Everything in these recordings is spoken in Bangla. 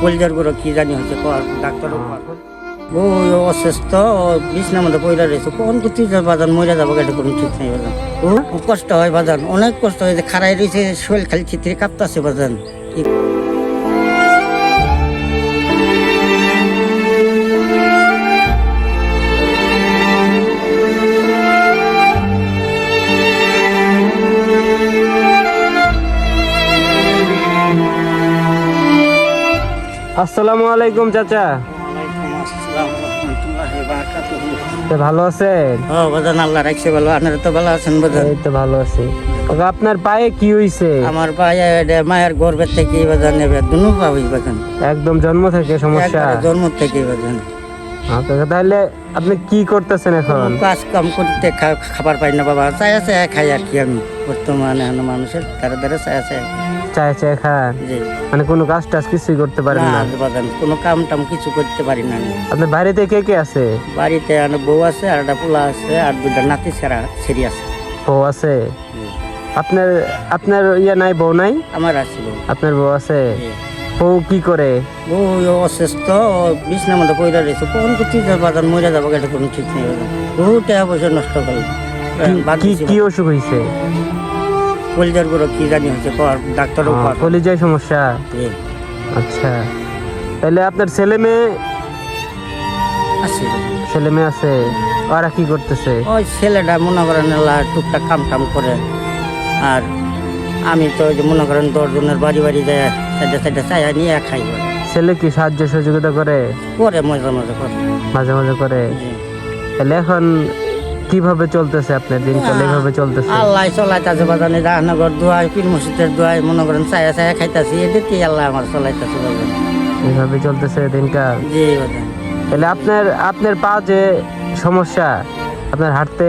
কলজার গুঁড়ো কি জানি হচ্ছে কর ডাক্তার ও অসুস্থ বিছনা মধ্যে পয়লা রয়েছে, কোন কিছু বাজান মরে যাব, এটা কোনো ঠিক নাই বাজান। ও কষ্ট হয় বাজান, অনেক কষ্ট হয় যে খারাই রয়েছে, শরীর খালি চিত্রে কাঁপতাছে বাজান। আসসালামু আলাইকুম চাচা। ভালো আছেন? ও বাজান আল্লাহ রাখছে ভালো আপনারা তো ভালো আছেন বাজান এই তো ভালো আছি। আপনার পায়ে কি হইছে? আমার পায়ে মায়ের গর্ভের থেকে বাজান নেবে দুনু পাবি বাজান একদম জন্ম থেকে সমস্যা। জন্ম থেকে বাজান তাহলে আপনি কি করতেছেন এখন? কাজ কাম করতে খাবার পাই না বাবা। চায়া চায়া খাই আর কি আমি। বর্তমানে মানুষের ধারে ধারে চায়া চায়া। চায় চায় খান? মানে কোনো কাজ টাজ কিছুই করতে পারেন না না? বাজান কোনো কাম টাম কিছু করতে পারি না আপনার বাড়িতে কে কে আছে? বাড়িতে আমার বউ আছে আর একটা পোলা আছে আর দুটা নাতি ছাড়া ছেড়ি আছে। বউ আছে? আপনার আপনার ইয়ে নাই বউ নাই? আমার আছে আপনার বউ আছে? বউ কি করে? বউ অসুস্থ ও বিছনার মধ্যে পয়লা রয়েছে। কোন কিছু বাজান মরে যাব এটা কোনো ঠিক নেই বহু টাকা পয়সা নষ্ট করলাম কি- কি অসুখ হইছে কলজার গুঁড়ো কি জানি কর ডাক্তারও কলিজায় সমস্যা? আচ্ছা। তাহলে আপনার ছেলে মেয়ে আছে। ছেলে মেয়ে আছে ওরা কি করতেছে? ওই ছেলেটা মনে করেন টুকটাক কাম টাম করে আর আমি তো মনে করেন দশজনের বাড়ি বাড়ি যায় সাইডে চাই নিয়ে খাই। ছেলে কি সাহায্য সহযোগিতা করে? করে মজা মজা করে। মাঝে মাঝে করে? তাহলে এখন কীভাবে চলতেছে আপনার দিনকাল এইভাবে চলতেছে? আল্লাহ চলাইতেছে বাজানে জাহানগর দোয়াই পীর মসজিদের দোয়াই মনে করেন চায়া চায়া খাইতাছি এদিকে আল্লাহ আমার চলাইতেছে বাজান। এইভাবে চলতেছে দিনকাল? জি বাজান। তাহলে আপনার আপনার পা যে সমস্যা আপনার হাঁটতে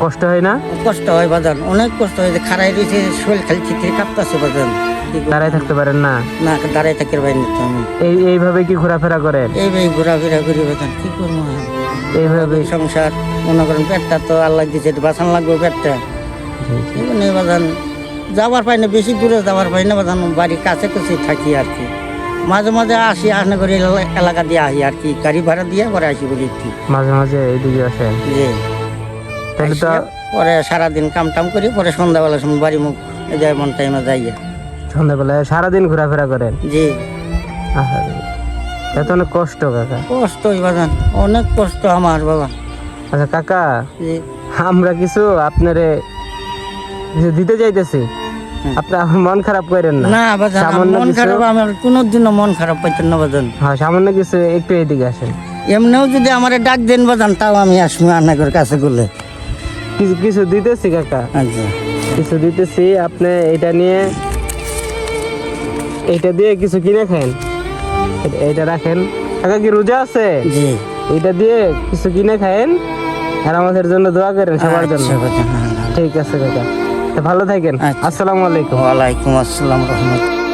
কষ্ট হয় না? কষ্ট হয় বাজান অনেক কষ্ট হয় যে খারাই রয়েছে শরীর খালি চিত্রে কাঁপতাছে বাজান? দাঁড়ায় থাকতে পারেন না? না দাঁড়াই থাকি বাইরে নিতে এই এইভাবে কি ঘোরাফেরা করেন? এইভাবে ঘোরাফেরা করি বাজান কি করব এইভাবে? সংসার মনে করেন পেটটা তো আল্লাহ একটু বাঁচান লাগবে পেটটা। এগুলো বাজান যাবার পাই না বেশি দূরে যাবার পাই না বাজান বাড়ির কাছে কাছে থাকি আর কি। মাঝে মাঝে আসি আসনে করে এলা- এলাকা দিয়ে আসি আর কি গাড়ি ভাড়া দিয়ে পরে আসি বলি মাঝে মাঝে এইদিকে আসেন? যে তাহলে তো পরে সারাদিন কাম টাম করি পরে সন্ধ্যাবেলার সময় বাড়ি মুখ যায় মন টাইমে যাইয়া। সন্ধ্যাবেলায় সারাদিন ঘোরাফেরা করেন? জি। এত অনেক কষ্ট কাকা। কষ্ট বাজান অনেক কষ্ট আমার বাবা। আচ্ছা কাকা আমরা কিছু আপনারে কিছু দিতে যাইতেছি। আপনার মন খারাপ করেন না। না বাজান মন কিছু- খারাপ আমার কোনোদিনও মন খারাপ পাইতেন না বাজান। হ্যাঁ সামান্য কিছু একটু এদিকে আসেন। এমনিও যদি আমার ডাক দেন বাজান তাও আমি আসব আপনাদের কাছে বলে কিছু কিছু দিতেছি কাকা। আচ্ছা। কিছু দিতেছি আপনি এটা নিয়ে এইটা দিয়ে কিছু কিনে খান এটা- এইটা রাখেন। কাকা কি রোজা আছে? জি। এটা দিয়ে কিছু কিনে খায়েন আর আমাদের জন্য দোয়া করেন সবার জন্য। আচ্ছা হ্যাঁ। ঠিক আছে কাকা। ভালো থাকেন। আচ্ছা। আসসালামু আলাইকুম। ওয়ালাইকুম আসসালাম রহমতুল্লাহ